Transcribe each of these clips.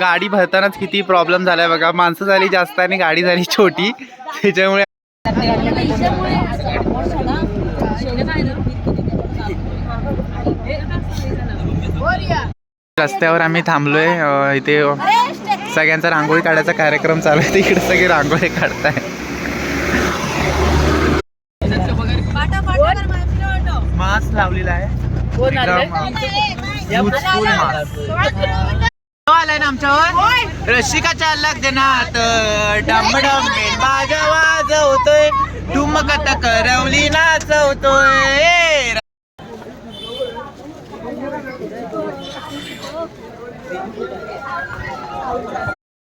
गाडी भरतानाच किती प्रॉब्लेम झालाय बघा. माणसं झाली जास्त आणि गाडी झाली छोटी. त्याच्यामुळे रस्त्यावर आम्ही थांबलोय. इथे सगळ्यांचा रांगोळी काढायचा कार्यक्रम चालू आहे. तिकडे सगळे रांगोळी काढताय मास्क लावलेला आहे. आलाय ना आमच्यावर? रसिकाच्या लग्नात डम डम बाजा वाजवतोय. ठुमकत करवली नाचवतोय.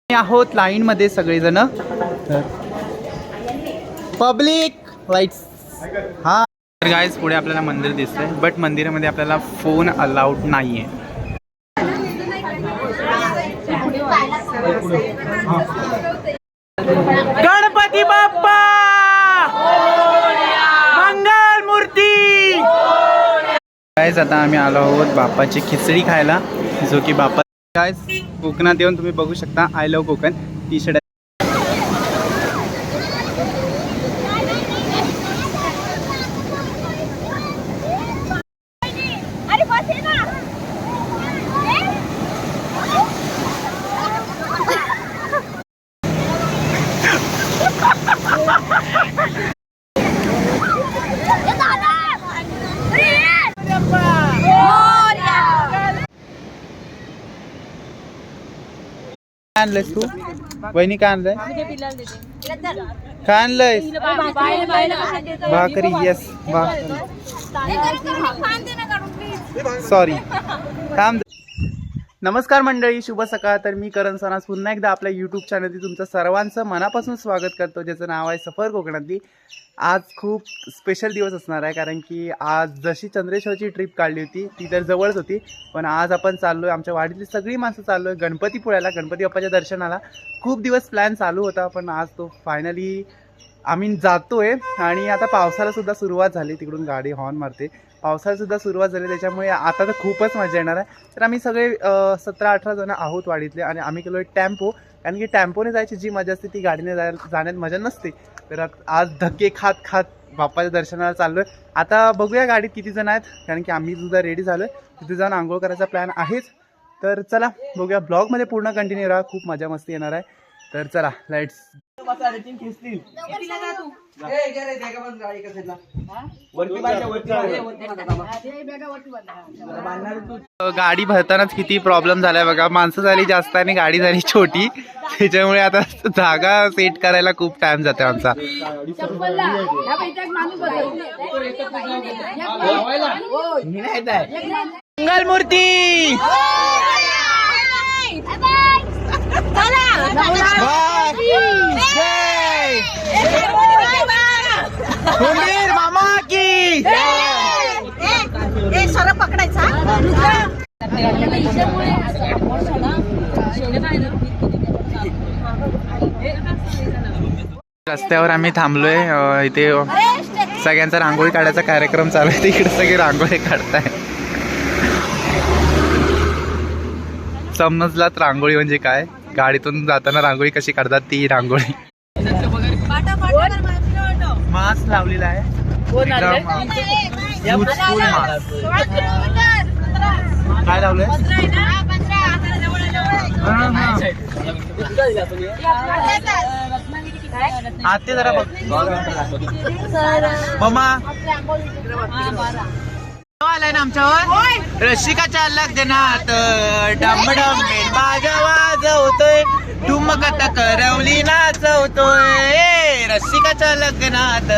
आहोत लाईन मध्ये सगळेजण. पब्लिक लाईट्स हा. गायज पुढे आपल्याला मंदिर दिसतंय बट मंदिरामध्ये आपल्याला फोन अलाउड नाहीये. गणपती बाप्पा! मंगल मूर्ती! कायच आता आम्ही आलो आहोत बाप्पाची खिचडी खायला जो की बाप्पा काय कोकणात येऊन तुम्ही बघू शकता I love Konkan. T shirt अरे बस ये ना ये दादा काय आणलंयस तू? वहिनी काय आणलंय? काय आणलंयस? भाकरी येस सॉरी काम नमस्कार मंडळी शुभ सकाळ. तर मी करण सणास पुन्हा एकदा आपल्या यूट्यूब चॅनलवरती तुमचं सर्वांचं मनापासून स्वागत करतो ज्याचं नाव आहे सफर कोकणातली. आज खूप स्पेशल दिवस असणार आहे कारण की आज जशी चंद्रेश्वरची ट्रिप काढली होती ती तर जवळच होती. पण आज आपण चाललो आहे आमच्या वाडीतली सगळी माणसं चाललो आहे गणपतीपुळ्याला गणपती बाप्पाच्या दर्शनाला. खूप दिवस प्लॅन चालू होता पण आज तो फायनली आम्ही जातो आहे आणि आता पावसाला सुद्धा सुरुवात झाली तिकडून गाडी हॉर्न मारते. पावसाळासुद्धा सुरुवात झाली त्याच्यामुळे आता तर खूपच मजा येणार आहे. तर आम्ही सगळे सतरा अठरा जण आहोत वाडीतले आणि आम्ही केलो टॅम्पो. कारण की टॅम्पोने जायची जी मजा असते ती गाडीने जाय जाण्यात मजा नसते. तर आज धक्के खात खात बाप्पाच्या दर्शनाला चाललोय. आता बघूया गाडीत किती जण आहेत. कारण की आम्ही सुद्धा रेडी झालोय. तिथे जाऊन आंघोळ करायचा प्लॅन आहेच. तर चला बघूया ब्लॉगमध्ये पूर्ण कंटिन्यू राहा. खूप मजा मस्ती येणार आहे. तर चला लाईट्स गाडी भरतानाच किती प्रॉब्लेम झालाय बघा. माणसं झाली जास्त आणि गाडी झाली छोटी. त्याच्यामुळे आता जागा सेट करायला खूप टाइम जाते आमचा. मंगल मूर्ती मामा की सर पकडायचा रस्त्यावर आम्ही थांबलोय इथे सगळ्यांचा रांगोळी काढायचा कार्यक्रम चालू आहे. तिकडे सगळे रांगोळी काढताय समजलात रांगोळी म्हणजे काय? गाडीतून जाताना रांगोळी कशी काढतात ती रांगोळी. मास्क लावलेला आहे. काय लावलंय? आते जरा बघ. मम्मा आलाय ना आमच्यावर? रसिकाच्या लग्नात डम डम बाजा वाजवतोय. ठुमकत करवली नाचवतोय. रसिकाच्या लग्नात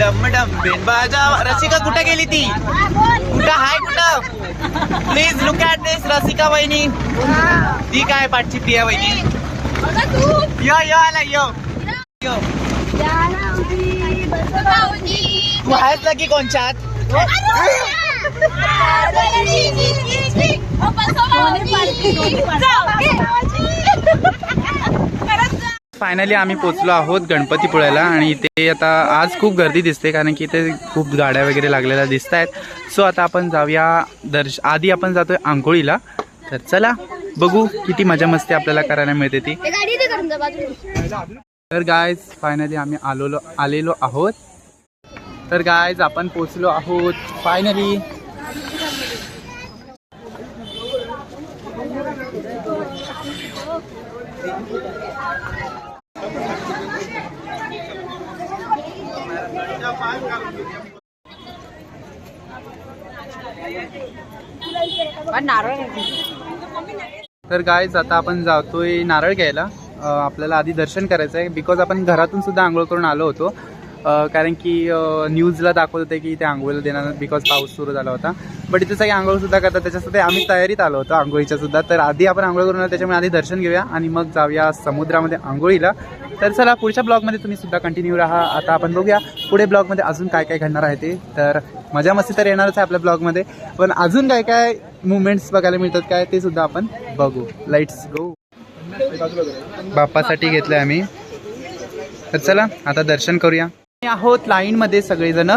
डम डम बेन बाजा रसिका कुठे गेली ती? कुठं हाय कुठं? Please look at this Rasika वहिनी. ती काय पाठची पिया वहिनी? यो यो आला यो. यो. तू आहेस ना की कोणच्यात फायनली आम्ही पोचलो आहोत गणपतीपुळ्याला आणि इथे आता आज खूप गर्दी दिसते कारण की इथे खूप गाड्या वगैरे लागलेल्या दिसत आहेत सो आता आपण जाऊया दर्श आधी आपण जातोय आंघोळीला. तर चला बघू किती मजा मस्ती आपल्याला करायला मिळते ती. तर गायज फायनली आम्ही आलोलो आलेलो आहोत. तर गायज आपण पोचलो आहोत. फायनली तर गायज आता आपण जातोय नारळ घ्यायला. आपल्याला आधी दर्शन करायचं आहे बिकॉज आपण घरातून सुद्धा आंघोळ करून आलो होतो. कारण की न्यूजला दाखवत होते की ते आंघोळीला देणार बिकॉज पाऊस सुरू झाला होता. बट इथे सगळे आंघोळ सुद्धा करतात. त्याच्यासाठी आम्ही तयारीत आलो होतो आंघोळीच्या सुद्धा. तर आधी आपण आंघोळ करून त्याच्यामुळे आधी दर्शन घेऊया आणि मग जाऊया समुद्रामध्ये आंघोळीला. तर चला पुढच्या ब्लॉगमध्ये तुम्ही सुद्धा कंटिन्यू राहा. आता आपण बघूया पुढे ब्लॉगमध्ये अजून काय काय घडणार आहे ते. तर मजा मस्ती तर येणारच आहे आपल्या ब्लॉगमध्ये. पण अजून काय काय मुवमेंट्स बघायला मिळतात काय ते सुद्धा आपण बघू. लाईट्स गो बाप्पासाठी घेतलंय आम्ही. तर चला आता दर्शन करूया. आहोत लाईनमध्ये सगळेजण.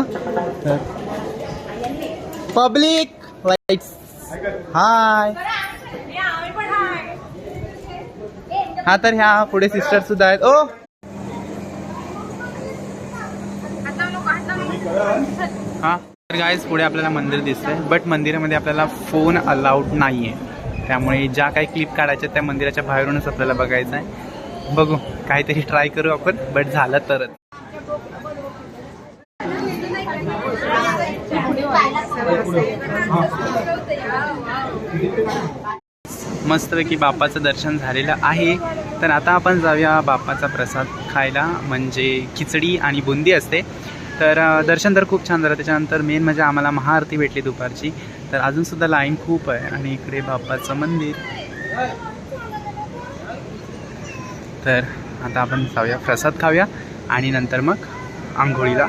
पब्लिक लाईट्स हाय हा तर ह्या पुढे सिस्टर सुद्धा आहेत. ओ! हा. तर गायज पुढे आपल्याला मंदिर दिसतंय. बट मंदिरामध्ये आपल्याला फोन अलाउड नाही आहे त्यामुळे ज्या काही क्लिप काढायच्या त्या मंदिराच्या बाहेरूनच आपल्याला बघायचं आहे. बघू काहीतरी ट्राय करू आपण. बट झालं तरच. मस्तपैकी बाप्पाचं दर्शन झालेलं आहे. तर आता आपण जाऊया बाप्पाचा प्रसाद खायला. म्हणजे खिचडी आणि बुंदी असते. तर दर्शन तर खूप छान झालं. त्याच्यानंतर मेन म्हणजे आम्हाला महाआरती भेटली दुपारची. तर अजूनसुद्धा लाईन खूप आहे आणि इकडे बाप्पाचं मंदिर. तर आता आपण जाऊया प्रसाद खाऊया आणि नंतर मग आंघोळीला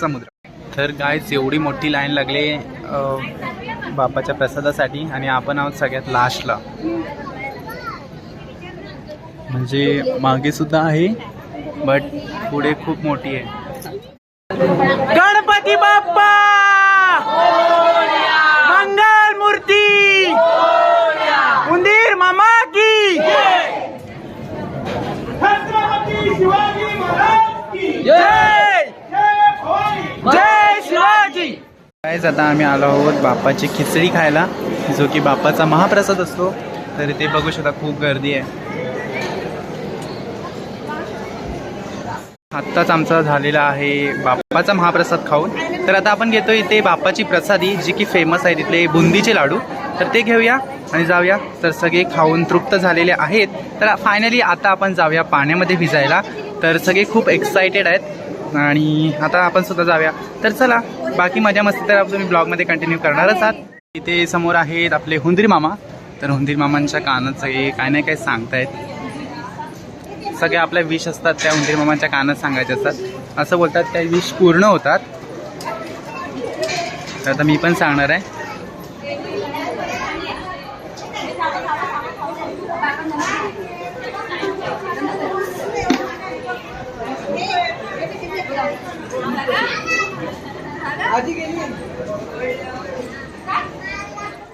समुद्र. तर गायच एवढी मोठी लाईन लागली. बापाच्या प्रसादासाठी आणि आपण आहोत सगळ्यात लास्टला म्हणजे मागे सुद्धा आहे बट पुढे खूप मोठी आहे गणपती बाप्पा मंगल मूर्ती उंदीर मामा की जय जय शिवाजी गाईज आता आम्ही आलो आहोत बाप्पाची खिचडी खायला जो की बाप्पाचा महाप्रसाद असतो. तर ते बघू शकता खूप गर्दी आहे. आत्ताच आमचा झालेला आहे बाप्पाचा महाप्रसाद खाऊन. तर आता आपण घेतो इथे बाप्पाची प्रसादी जी की फेमस आहे तिथले बुंदीचे लाडू. तर ते घेऊया आणि जाऊया. तर सगळे खाऊन तृप्त झालेले आहेत. तर फायनली आता आपण जाऊया पाण्यामध्ये भिजायला. तर सगळे खूप एक्सायटेड आहेत. आणि आता आपण सुद्धा जाऊया. तर चला बाकी मजा मस्ती तर तुम्ही ब्लॉगमध्ये कंटिन्यू करणारच आहात. इथे समोर आहेत आपले हुंदरी मामा. तर हुंदरी मामांच्या कानात सगळे काय नाही काय सांगतायत. सगळे आपल्या विश असतात त्या हुंदीर मामांच्या कानात सांगायचे असतात. असं बोलतात त्या विश पूर्ण होतात. तर आता मी पण सांगणार आहे.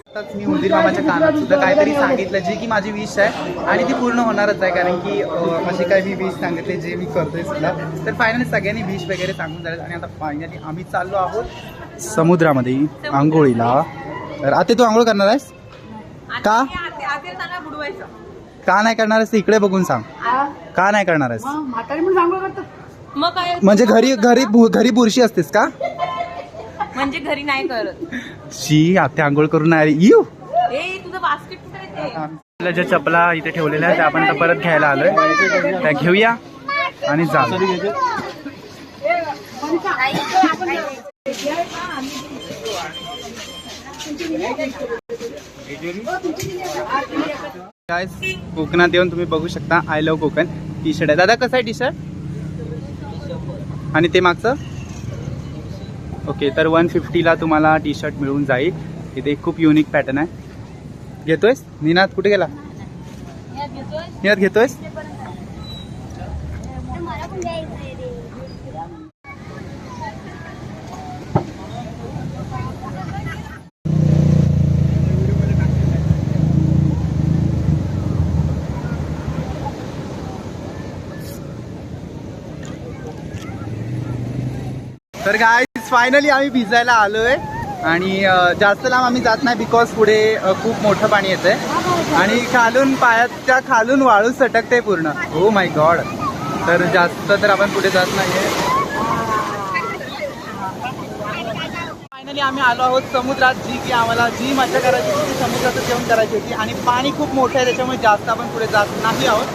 आताच मी उंदीर मामाच्या कानात सुद्धा काहीतरी सांगितलं जे की माझी विश आहे आणि ती पूर्ण होणारच आहे कारण की अं, अशी काही मी विश सांगितले जे मी करतोय सुद्धा. तर फायनली सगळ्यांनी विश वगैरे सांगून झाले आणि आता फायनली आम्ही चाललो आहोत समुद्रामध्ये आंघोळीला. तर आता तू आंघोळ करणार आहेस? का? का नाही करणार आहेस? ते इकडे बघून सांग. का नाही करणार आहेस? मग काय म्हणजे घरी घरी घरी बुरशी असतेस का? म्हणजे घरी नाही करत. शी आता आंघोळ करून आली. यू! ए तुझं बास्केट कुठे आहे ते? आपल्या ज्या चपला इथे ठेवलेल्या आहेत त्या आपण आता परत घ्यायला आलोय. त्या घेऊया आणि जा. काय कोकणात येऊन तुम्ही बघू शकता. I love Konkan T shirt आहे. दादा कसं आहे टी शर्ट आणि ते मागचं? ओके तर वन फिफ्टीला तुम्हाला टी शर्ट मिळून जाईल. इथे खूप युनिक पॅटर्न आहे. घेतोयस? निनाद कुठे गेला? निनाद घेतोयस? तर काय फायनली आम्ही भिजायला आलो आहे आणि जास्त लांब आम्ही जात नाही बिकॉज पुढे खूप मोठं पाणी येतंय. आणि खालून पायाच्या खालून वाळू सटकते पूर्ण. हो माय गॉड तर जास्त तर आपण पुढे जात नाहीये. फायनली आम्ही आलो आहोत समुद्रात. जी की आम्हाला जी मजा करायची होती ती समुद्राचं जेवण करायची होती. आणि पाणी खूप मोठं आहे त्याच्यामुळे जास्त आपण पुढे जात नाही आहोत.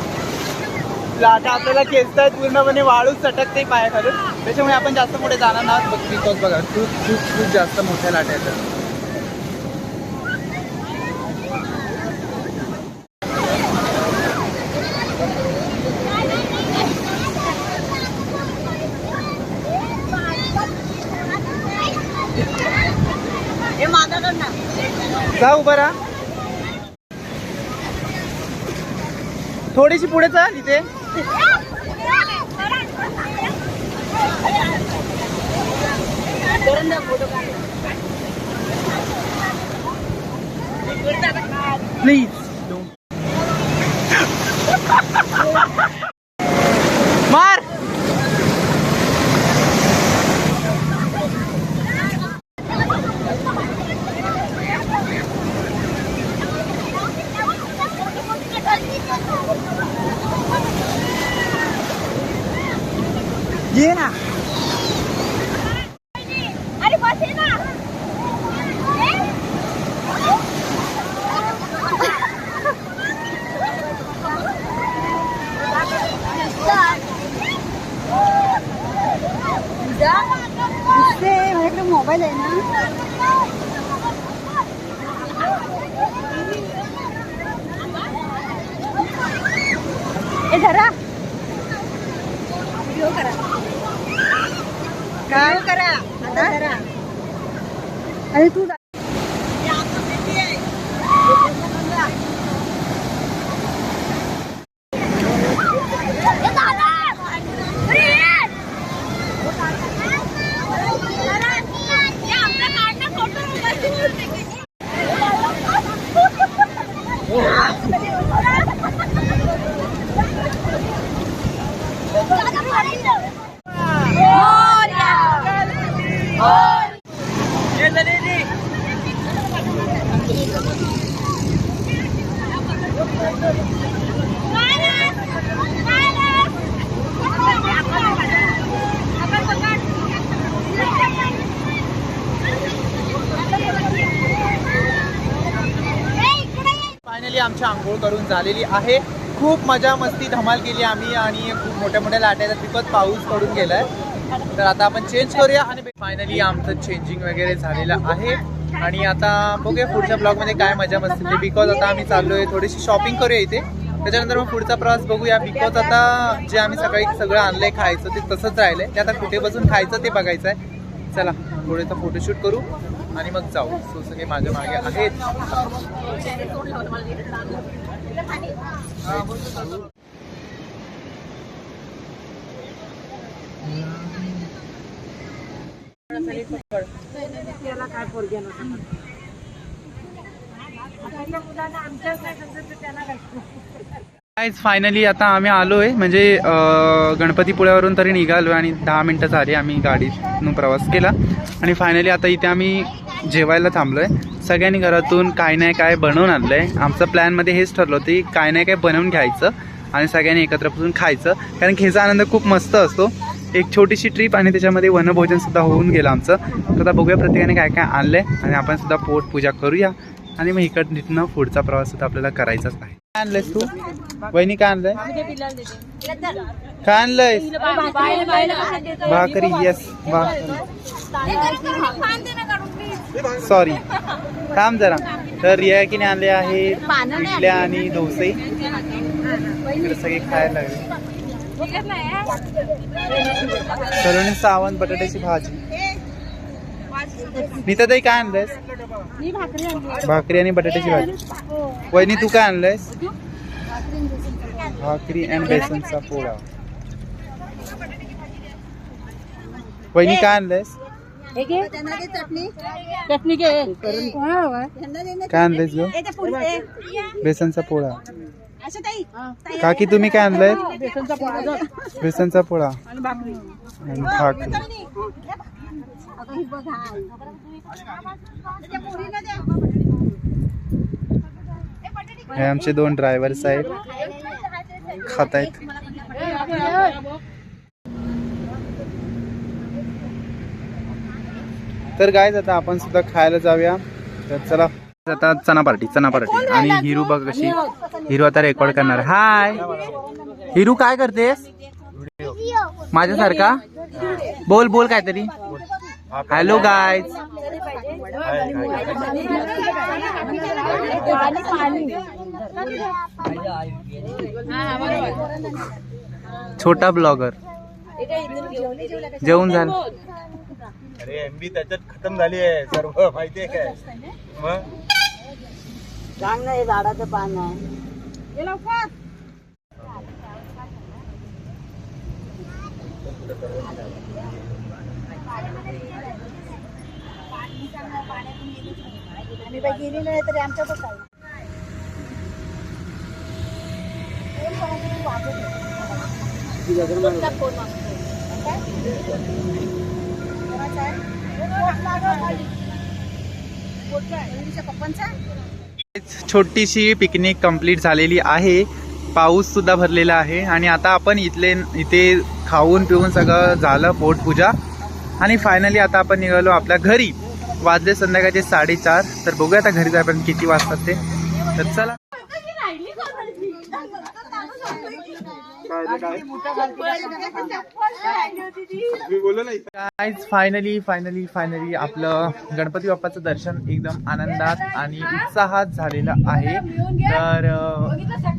लाटा आपल्याला खेचतायत पूर्णपणे वाळू सटकते पाया खालून त्याच्यामुळे आपण जास्त पुढे जाणार नाही बघ बिकॉज बघा खूप खूप खूप जास्त मोठ्या लाटा येतात जा उभं राहा. थोडीशी पुढे चाल इथे. प्लीज मार ये ना अरे बस आहे ना माझ्याकडे मोबाईल आहे ना ए धरा व्हिडिओ करा काय करा आता धरा अरे तू फायनली आंघोळ करून झालेली आहे. खूप मजा मस्ती धमाल केली आम्ही आणि खूप मोठ्या मोठ्या लाटायला येतात. तिकत पाऊस पडून गेलाय. तर आता आपण चेंज करूया आणि फायनली आमचं चेंजिंग वगैरे झालेलं आहे. आणि आता बघूया पुढच्या ब्लॉगमध्ये काय मजा मस्ती बिकॉज आता आम्ही चाललोय थोडीशी शॉपिंग करूया इथे. त्याच्यानंतर मग पुढचा प्रवास बघूया. बिकॉज आता जे आम्ही सकाळी सगळं आणलंय खायचं ते तसंच राहिलंय. ते आता कुठे बसून खायचं ते बघायचं आहे चला थोडेसा फोटोशूट करू. आणि मग जाऊ. सो सगळे माझ्या मागे आहेत. फायनली आता आम्ही आलोय. म्हणजे गणपतीपुळ्यावरून तरी निघालोय आणि दहा मिनटं झाली आम्ही गाडीतून प्रवास केला. आणि फायनली आता इथे आम्ही जेवायला थांबलोय. सगळ्यांनी घरातून काय नाही काय बनवून आणलंय. आमचं प्लॅनमध्ये हेच ठरलं होतं की काय नाही काय बनवून घ्यायचं आणि सगळ्यांनी एकत्र बसून खायचं. कारण की ह्याचा आनंद खूप मस्त असतो. एक छोटीशी ट्रीप आणि त्याच्यामध्ये वनभोजन सुद्धा होऊन गेलं आमचं. तर आता बघूया प्रत्येकाने काय काय आणलंय आणि आपण सुद्धा पोट पूजा करूया. आणि मग इकडनं पुढचा प्रवास सुद्धा आपल्याला करायचाच आहे. काय आणलंयस तू? वहिनी काय आणलंय? काय आणलंय भाकरी येस भाकरी. सॉरी थांब जरा. तर रियाकीने आणले आहे इडल्या आणि डोसे. सगळे खायला लागले. सलोनी सावंत बटाट्याची भाजी. नीता ताई काय आणलंयस? भाकरी आणि बटाट्याची भाजी. वहिनी तू काय आणलंयस? भाकरी अँड बेसनचा पोळा. वहिनी काय आणलंयस? चटणी घे काय ग? बेसनचा पोळा. काकी तुम्ही काय आणलंय? बेसनचा पोळा आणि भाकरी. अगं ही आमचे दोन ड्रायव्हर्स आहेत. खात आहेत तर काय आता आपण सुद्धा खायला जाऊया. तर चला. आता चना पार्टी चना पार्टी आणि हिरू बघ कशी हिरू आता रेकॉर्ड करणार. हाय हिरू काय करतेस? माझ्यासारखा? बोल बोल काहीतरी. हॅलो गायज छोटा ब्लॉगर जेवून झालं. अरे एमबी त्याच्यात खतम झाली आहे सर्व माहितीये काय? मग? सांग ना हे झाडाचं पान आहे लवकर. आम्ही बाई गेलेलो नाही तरी आमच्यातच आहे. पप्पांचा छोटीशी पिकनिक कंप्लीट झालेली आहे. पाऊस सुद्धा भरलेला आहे. आणि आता आपण इथले इथे खाऊन पिऊन सगळं झालं पोटपूजा. आणि फायनली आता आपण निघालो आपल्या घरी. वाजले संध्याकाळचे साडेचार. तर बघूया आता घरी जायपर्यंत किती वाजतात ते. तर चला. मी बोललो नाही. गाईज फायनली फायनली फायनली आपलं गणपती बाप्पाचं दर्शन एकदम आनंदात आणि उत्साहात झालेलं आहे. तर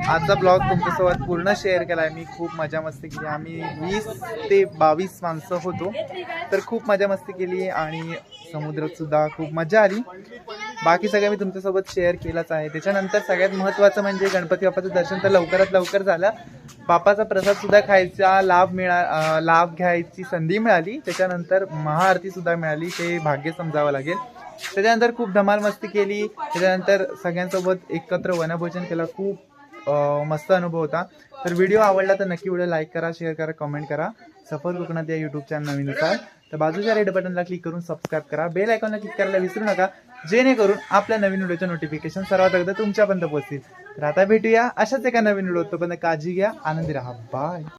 आजचा ब्लॉग तुमच्यासोबत पूर्ण शेअर केला आहे मी खूप मजा मस्ती केली. आम्ही वीस ते बावीस माणसं होतो. तर खूप मजा मस्ती केली आणि समुद्रात सुद्धा खूप मजा आली. बाकी सगळं मी तुमच्यासोबत शेअर केलंच आहे. त्याच्यानंतर सगळ्यात महत्त्वाचं म्हणजे गणपती बाप्पाचं दर्शन तर लवकरात लवकर झालं. बाप्पाचा प्रसाद सुद्धा खायचा लाभ मिळा लाभ घ्यायची संधी मिळाली. त्याच्यानंतर महाआरती सुद्धा मिळाली. ते भाग्य समजावं लागेल. त्याच्यानंतर खूप धमाल मस्ती केली. त्याच्यानंतर सगळ्यांसोबत एकत्र वनभोजन केलं. खूप मस्त अनुभव होता. तर व्हिडिओ आवडला तर नक्की व्हिडिओ लाईक करा शेअर करा कमेंट करा. सफर कोकणात या युट्यूब चॅनल नवीन असाल तर बाजूच्या रेड बटनला क्लिक करून सबस्क्राईब करा. बेल आयकॉनला क्लिक करायला विसरू नका. जेणेकरून आपल्या नवीन व्हिडिओचे नोटिफिकेशन सर्वात अगोदर तुमच्यापर्यंत पोहोचतील. तर आता भेटूया अशाच एका नवीन व्हिडिओ तोपर्यंत काळजी घ्या. आनंदी राहा. बाय